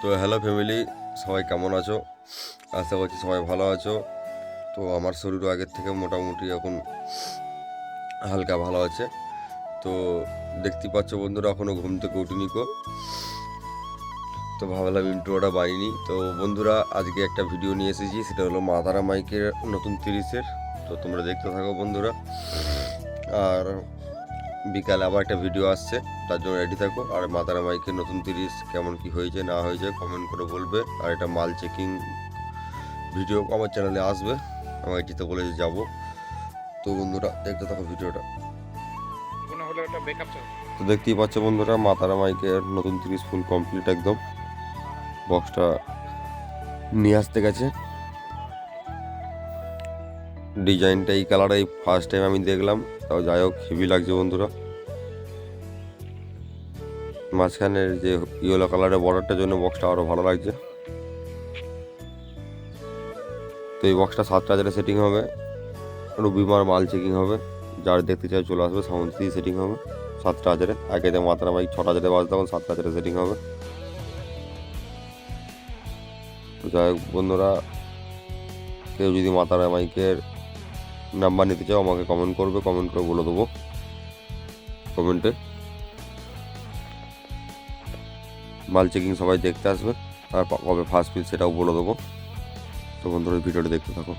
তো hello family, সবাই কেমন আছো? আশা করছি সবাই ভালো আছো। তো আমার শরীরও আগের থেকে মোটামুটি এখন হালকা ভালো আছে। তো দেখতে পাচ্ছ বন্ধুরা এখনও ঘুম থেকে উঠিনি কো তো ভাবলাম ইন্ট্রোটা বানিনি। তো বন্ধুরা, আজকে একটা ভিডিও নিয়ে এসেছি, সেটা হলো মাতারা মাইকের নতুন তিরিশের। তো তোমরা দেখতে থাকো বন্ধুরা। আর বিকালে আবার একটা ভিডিও আসছে তার জন্য রেডি থাকো। আর মাতারা মাইকের নতুন তিরিশ কেমন কি হয়েছে না হয়েছে কমেন্ট করে বলবে। আর এটা মাল চেকিং ভিডিও আমার চ্যানেলে আসবে। আমার এটিতে বলে যাব। তো বন্ধুরা দেখতে থাকো ভিডিওটা তো দেখতেই পাচ্ছ বন্ধুরা মাতারা মাইকের নতুন তিরিশ ফুল কমপ্লিট একদম। বক্সটা নিয়ে আসতে গেছে। ডিজাইনটা এই কালারটাই ফার্স্ট টাইম আমি দেখলাম। তাও যাই হোক হেভি লাগছে বন্ধুরা। মাঝখানের যে ইয়েলো কালারের বর্ডারটার জন্য বক্সটা আরও ভালো লাগছে। তো এই বক্সটা সাতটা হাজারে সেটিং হবে। রবিবার মাল চেকিং হবে। যার দেখতে চাই চলে আসবে সাউন্ড দিয়ে সেটিং হবে। সাতটা হাজারে। আগেতে মাত্রা বাইক ছটা হাজারে বাজতে তখন সাতটা হাজারে সেটিং হবে। যাই হোক বন্ধুরা, কেউ যদি মাতারা মাইকের নাম্বার নিতে চাও, আমাকে কমেন্ট করবে কমেন্ট করে বলে দেবো। কমেন্টে মাল চেকিং সবাই দেখতে আসবে। আর কবে ফার্স্ট পিস সেটাও বলে দেবো। তো বন্ধুরা ভিডিওটা দেখতে থাকো।